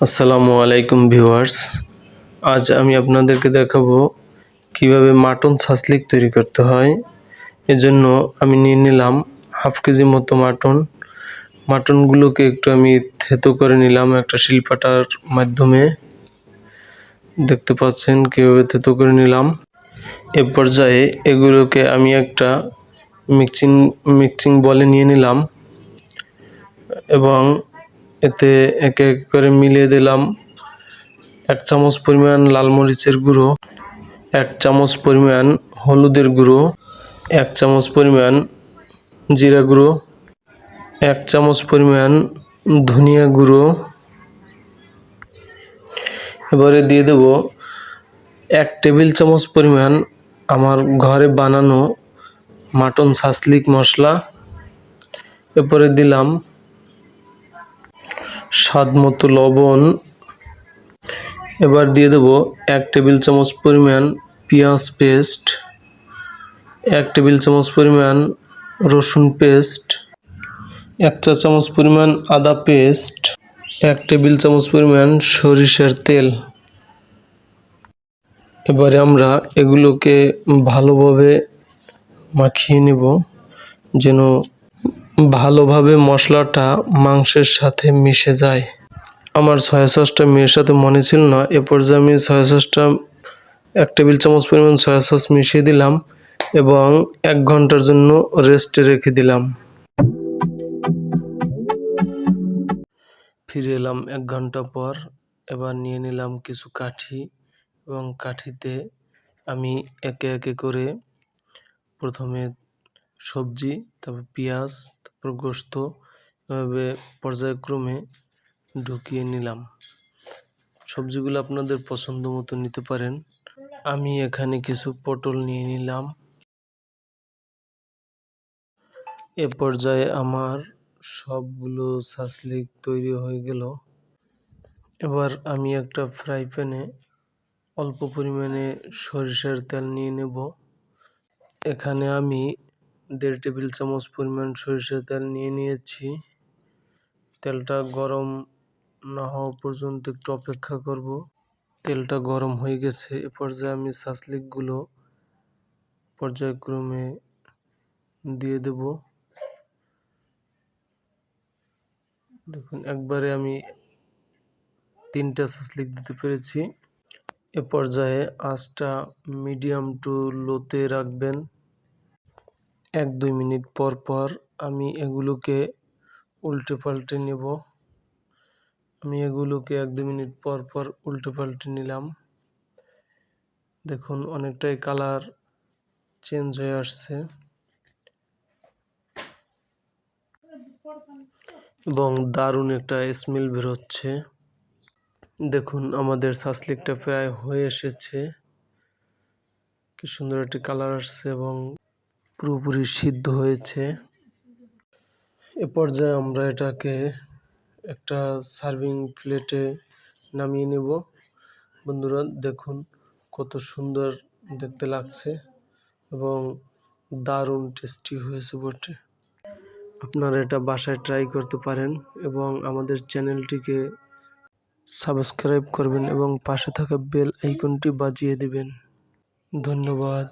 আসসালামু আলাইকুম ভিউয়ার্স। আজ আমি আপনাদেরকে দেখাবো কীভাবে মাটন ছাসলিক তৈরি করতে হয়। এজন্য আমি নিয়ে নিলাম হাফ কেজি মতো মাটন। মাটনগুলোকে একটু আমি থেতো করে নিলাম একটা শিলপাটার মাধ্যমে। দেখতে পাচ্ছেন কীভাবে থেতো করে নিলাম। এ পর্যায়ে এগুলোকে আমি একটা মিক্সিং মিক্সিং বলে নিয়ে নিলাম। এবং এতে এক এক করে মিলিয়ে দিলাম এক চামচ পরিমাণ লাল মরিচের গুঁড়ো, এক চামচ পরিমাণ হলুদের গুঁড়ো, এক চামচ পরিমাণ জিরা গুঁড়ো, এক চামচ পরিমাণ ধনিয়া গুঁড়ো। এবারে দিয়ে দেব এক টেবিল চামচ পরিমাণ আমার ঘরে বানানো মাটন ছাসলিক মশলা। এরপরে দিলাম স্বাদ মতো লবণ। এবার দিয়ে দেব এক টেবিল চামচ পরিমাণ পেঁয়াজ পেস্ট, এক টেবিল চামচ পরিমাণ রসুন পেস্ট, এক চা চামচ পরিমাণ আদা পেস্ট, এক টেবিল চামচ পরিমাণ সরিষার তেল। এবারে আমরা এগুলোকে ভালোভাবে মাখিয়ে নেব যেন ভালোভাবে মশলাটা মাংসের সাথে মিশে যায়। আমার সয়া সসটা মেয়ের সাথে মনে ছিল না। এ পর্যায়ে আমি সয়া সসটা এক টেবিল চামচ পরিমাণ সয়া সস মিশিয়ে দিলাম এবং এক ঘণ্টার জন্য রেস্টে রেখে দিলাম। ফিরে এলাম এক ঘণ্টা পর। এবার নিয়ে নিলাম কিছু কাঠি এবং কাঠিতে আমি একে একে করে প্রথমে সবজি, তারপর পেঁয়াজ গোস্ত এভাবে পর্যায়ক্রমে ঢুকিয়ে নিলাম। সবজিগুলো আপনাদের পছন্দ মতো নিতে পারেন। আমি এখানে কিছু পটল নিয়ে নিলাম। এ পর্যায়ে আমার সবগুলো সাসলিক তৈরি হয়ে গেল। এবার আমি একটা ফ্রাই প্যানে অল্প পরিমাণে সরিষার তেল নিয়ে নেব। এখানে আমি দেড় টেবিল চামচ পরিমাণ সরিষার তেল নিয়ে নিয়েছি। তেলটা গরম না হওয়া পর্যন্ত একটু অপেক্ষা করব। তেলটা গরম হয়ে গেছে। এ পর্যায়ে আমি সাসলিকগুলো পর্যায়ক্রমে দিয়ে দেব। দেখুন, একবারে আমি তিনটা সাসলিক দিতে পেরেছি। এ পর্যায়ে আঁচটা মিডিয়াম টু লোতে রাখবেন। এক, দুই মিনিট পর পর আমি এগুলোকে উল্টে পাল্টে নেব। আমি এগুলোকে এক দু মিনিট পর পর উল্টে পাল্টে নিলাম। দেখুন, অনেকটাই কালার চেঞ্জ হয়ে আসছে। এবং দারুণ একটা স্মেল বেরোচ্ছে দেখুন, আমাদের সাসলিকটা প্রায় হয়ে এসেছে। কি সুন্দর একটি কালার আসছে এবং পুরোপুরি সিদ্ধ হয়েছে। এ পর্যায়ে আমরা এটাকে একটা সার্ভিং প্লেটে নামিয়ে নেব। বন্ধুরা, দেখুন কত সুন্দর দেখতে লাগছে এবং দারুণ টেস্টি হয়েছে বটে। আপনারা এটা বাসায় ট্রাই করতে পারেন এবং আমাদের চ্যানেলটিকে সাবস্ক্রাইব করবেন এবং পাশে থাকা বেল আইকনটি বাজিয়ে দেবেন। ধন্যবাদ।